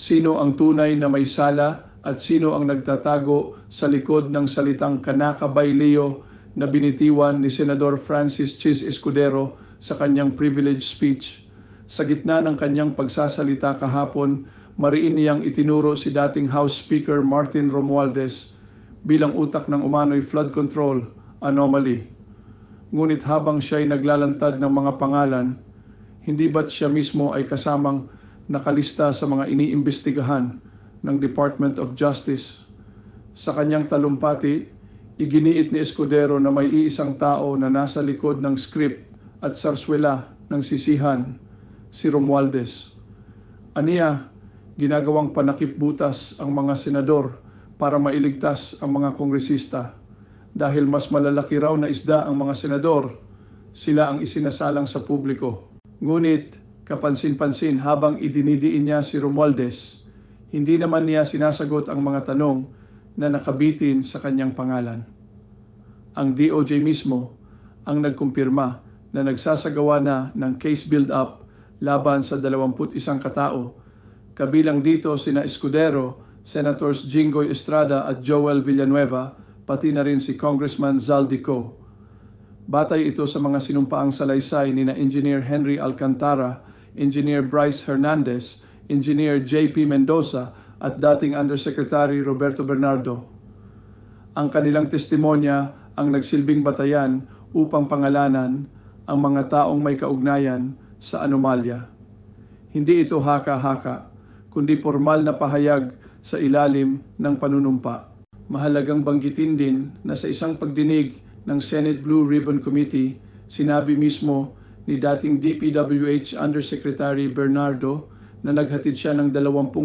Sino ang tunay na may sala at sino ang nagtatago sa likod ng salitang kanakabayleo na binitiwan ni Senador Francis Chis Escudero sa kanyang privilege speech. Sa gitna ng kanyang pagsasalita kahapon, mariin niyang itinuro si dating House Speaker Martin Romualdez bilang utak ng umano'y flood control anomaly. Ngunit habang siya'y naglalantad ng mga pangalan, hindi ba't siya mismo ay kasamang nakalista sa mga iniimbestigahan ng Department of Justice? Sa kanyang talumpati, iginiit ni Escudero na may iisang tao na nasa likod ng script at sarswela ng sisihan, si Romualdez. Aniya, ginagawang panakip butas ang mga senador para mailigtas ang mga kongresista. Dahil mas malalaki raw na isda ang mga senador, sila ang isinasalang sa publiko. Ngunit, kapansin-pansin habang idinidiin niya si Romualdez, hindi naman niya sinasagot ang mga tanong na nakabitin sa kanyang pangalan. Ang DOJ mismo ang nagkumpirma na nagsasagawa na ng case build-up laban sa 21 katao. Kabilang dito sina Escudero, Senators Jinggoy Estrada at Joel Villanueva, pati na rin si Congressman Zaldico. Batay ito sa mga sinumpaang salaysay ni na Engineer Henry Alcantara, Engineer Bryce Hernandez, Engineer J.P. Mendoza at dating Undersecretary Roberto Bernardo. Ang kanilang testimonya ang nagsilbing batayan upang pangalanan ang mga taong may kaugnayan sa anomalya. Hindi ito haka-haka, kundi formal na pahayag sa ilalim ng panunumpa. Mahalagang banggitin din na sa isang pagdinig ng Senate Blue Ribbon Committee, sinabi mismo ni dating DPWH Undersecretary Bernardo na naghatid siya ng 20%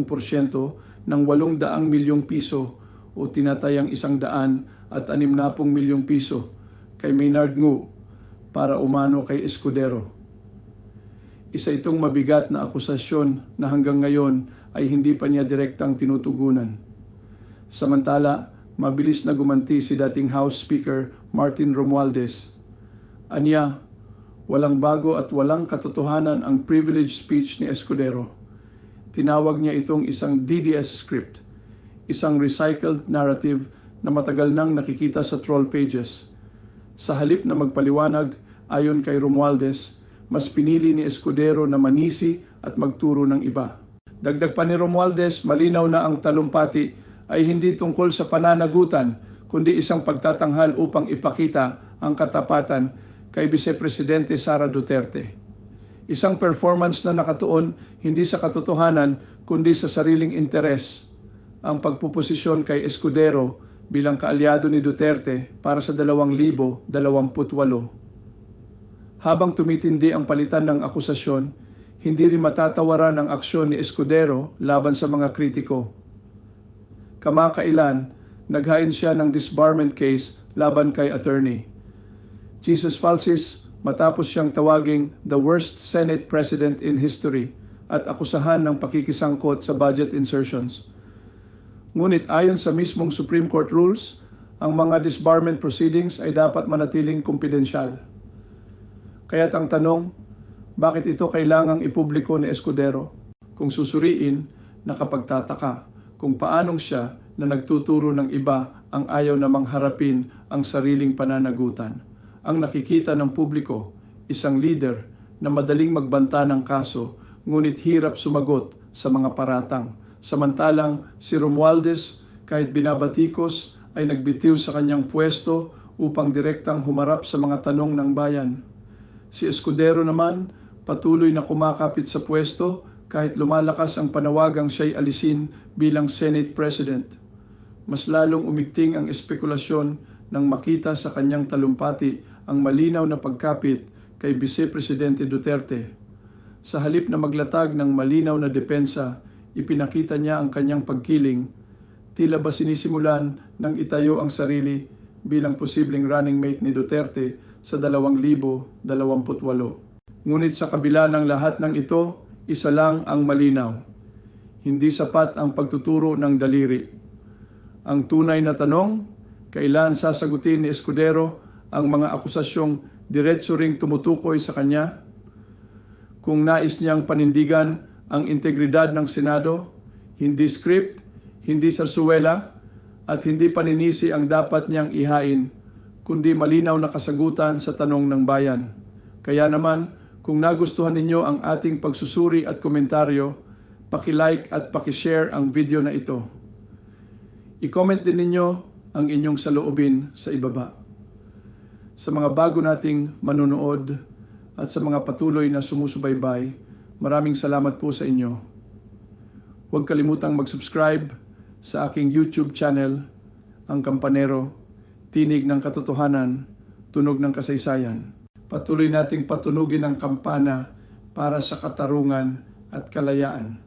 ng 800 milyong piso o tinatayang isang daan at 60 milyong piso kay Maynard Ngu para umano kay Escudero. Isa itong mabigat na akusasyon na hanggang ngayon ay hindi pa niya direktang tinutugunan. Samantala, mabilis na gumanti si dating House Speaker Martin Romualdez. Anya, walang bago at walang katotohanan ang privilege speech ni Escudero. Tinawag niya itong isang DDS script, isang recycled narrative na matagal nang nakikita sa troll pages. Sa halip na magpaliwanag, Ayon kay Romualdez, mas pinili ni Escudero na manisi at magturo ng iba. Dagdag pa ni Romualdez, malinaw na ang talumpati ay hindi tungkol sa pananagutan, kundi isang pagtatanghal upang ipakita ang katapatan kay Vice Presidente Sara Duterte. Isang performance na nakatuon hindi sa katotohanan kundi sa sariling interes. Ang pagpuposisyon kay Escudero bilang kaalyado ni Duterte para sa 2028 habang tumitindi ang palitan ng akusasyon, hindi rin matatawaran ang aksyon ni Escudero laban sa mga kritiko. Kamakailan, naghain siya ng disbarment case laban kay attorney. Jesus Falsis matapos siyang tawaging the worst Senate President in history at akusahan ng pakikisangkot sa budget insertions. Ngunit ayon sa mismong Supreme Court rules, ang mga disbarment proceedings ay dapat manatiling kumpidensyal. Kaya't ang tanong, bakit ito kailangang ipubliko ni Escudero? Kung susuriin, nakapagtataka kung paanong siya na nagtuturo ng iba ang ayaw namang harapin ang sariling pananagutan. Ang nakikita ng publiko, isang leader na madaling magbanta ng kaso ngunit hirap sumagot sa mga paratang. Samantalang si Romualdez kahit binabatikos ay nagbitiw sa kanyang pwesto upang direktang humarap sa mga tanong ng bayan. Si Escudero naman patuloy na kumakapit sa pwesto kahit lumalakas ang panawagang siya'y alisin bilang Senate President. Mas lalong umigting ang espekulasyon nang makita sa kanyang talumpati ang malinaw na pagkapit kay Vice Presidente Duterte. Sa halip na maglatag ng malinaw na depensa, ipinakita niya ang kanyang pagkiling. Tila ba sinisimulan ng itayo ang sarili bilang posibleng running mate ni Duterte sa 2028. Ngunit sa kabila ng lahat ng ito, isa lang ang malinaw. Hindi sapat ang pagtuturo ng daliri. Ang tunay na tanong, kailan sasagutin ni Escudero ang mga akusasyong diretso ring tumutukoy sa kanya? Kung nais niyang panindigan ang integridad ng Senado, Hindi script, hindi sarsuela, at hindi paninisi ang dapat niyang ihain, kundi malinaw na kasagutan sa tanong ng bayan. Kaya naman, kung nagustuhan ninyo ang ating pagsusuri at komentaryo, pakilike at pakishare ang video na ito. I-comment din ninyo ang inyong saloobin sa ibaba. Sa mga bago nating manunood at sa mga patuloy na sumusubaybay, maraming salamat po sa inyo. Huwag kalimutang mag-subscribe sa aking YouTube channel, Ang Kampanero, Tinig ng Katotohanan, Tunog ng Kasaysayan. Patuloy nating patunugin ang kampana para sa katarungan at kalayaan.